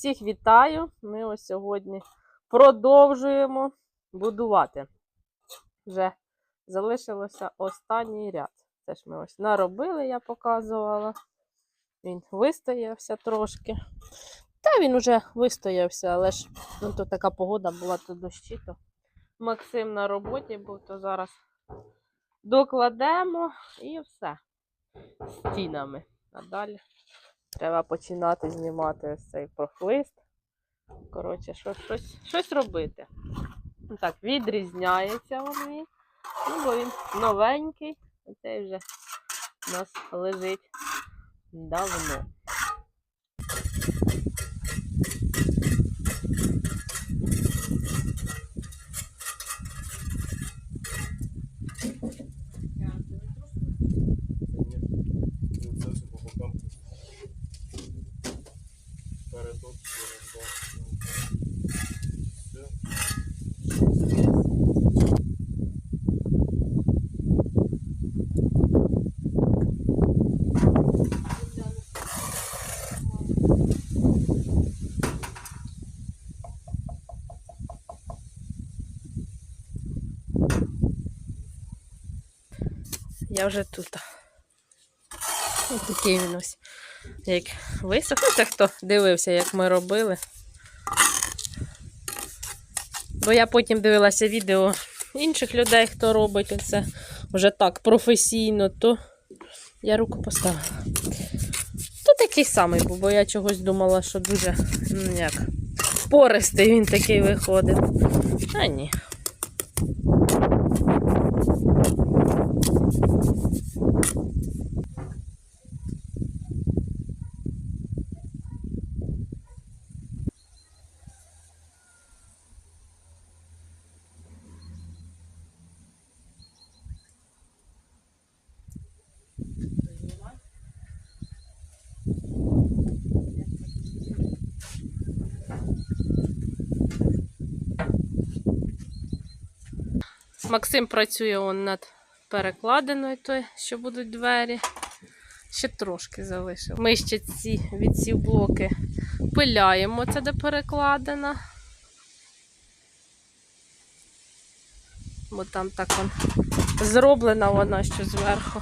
Всіх вітаю! Ми ось сьогодні продовжуємо будувати. Вже залишилося останній ряд. Це ж ми ось наробили, я показувала. Він вистоявся трошки. Та він уже вистоявся, але ж ну, то така погода була то дощі, то Максим на роботі був, то зараз докладемо і все. Стінами. А далі треба починати знімати ось цей прохлист. Коротше, щось, щось, щось робити. Ну Так, відрізняється він. Ну, бо він новенький. Оцей вже у нас лежить давно. Я вже тут. Ось такий він ось. Як висох. Це хто дивився, як ми робили. Бо я потім дивилася відео інших людей, хто робить це вже так професійно, то я руку поставила. То такий самий був, бо я чогось думала, що дуже ну, як, пористий він такий виходить. А ні. Максим працює он над перекладиною, той, що будуть двері. Ще трошки залишив. Ми ще ці від ці блоки пиляємо, це де перекладина. Бо там так он зроблена вона що зверху.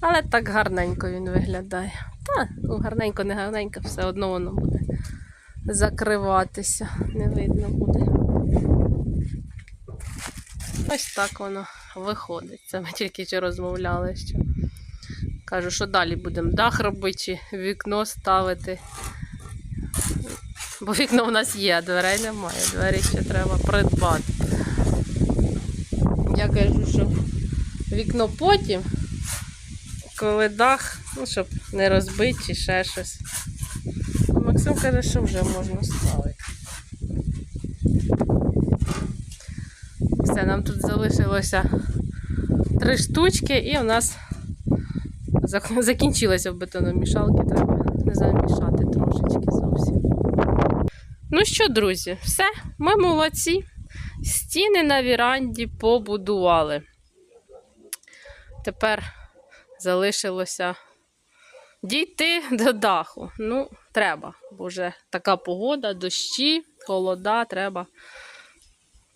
Але так гарненько він виглядає. Та, гарненько, не гарненько, все одно воно буде закриватися. Не видно буде. Ось так воно виходить. Це ми тільки що розмовляли. Що. Кажу, що далі будемо дах робити, чи вікно ставити. Бо вікно в нас є, а дверей немає. Двері ще треба придбати. Я кажу, що вікно потім коли дах, ну, щоб не розбити чи ще щось. Максим каже, що вже можна ставити. Все, нам тут залишилося три штучки, і у нас зак- закінчилося в бетономішалки, треба не замішати трошечки зовсім. Ну що, друзі, все, ми молодці. Стіни на віранді побудували. Тепер залишилося дійти до даху. Ну, треба, бо вже така погода, дощі, холода, треба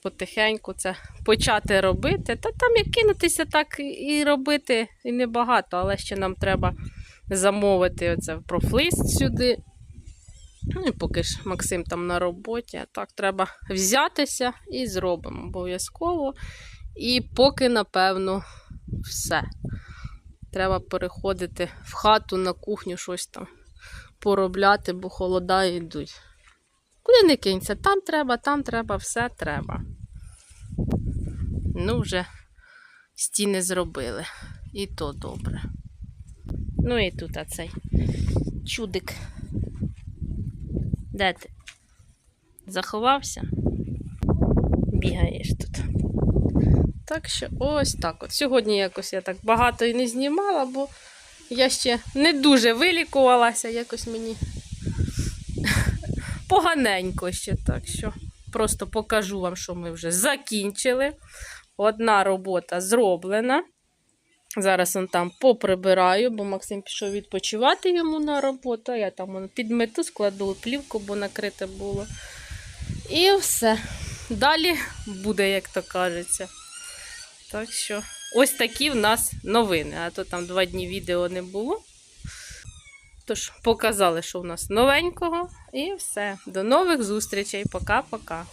потихеньку це почати робити. Та там як кинутися, так і робити і небагато, але ще нам треба замовити оце профлист сюди. Ну і поки ж Максим там на роботі, так треба взятися і зробимо обов'язково. І поки, напевно, все. Треба переходити в хату на кухню, щось там поробляти, бо холода йдуть. Куди не кинься, там треба, там треба, все треба. Ну, вже стіни зробили. І то добре. Ну і тут оцей чудик. Де ти? Заховався? Бігаєш тут. Так що ось так от. Сьогодні якось я так багато і не знімала, бо я ще не дуже вилікувалася, якось мені поганенько ще. Так що просто покажу вам, що ми вже закінчили. одна робота зроблена. Зараз он там поприбираю, бо Максим пішов відпочивати йому на роботу. Я там он підмету, складу плівку, бо накрите було. І все. Далі буде, як то кажеться. Так що, ось такі в нас новини. А то там два дні відео не було. Тож, показали, що в нас новенького. І все. До нових зустрічей. Пока-пока.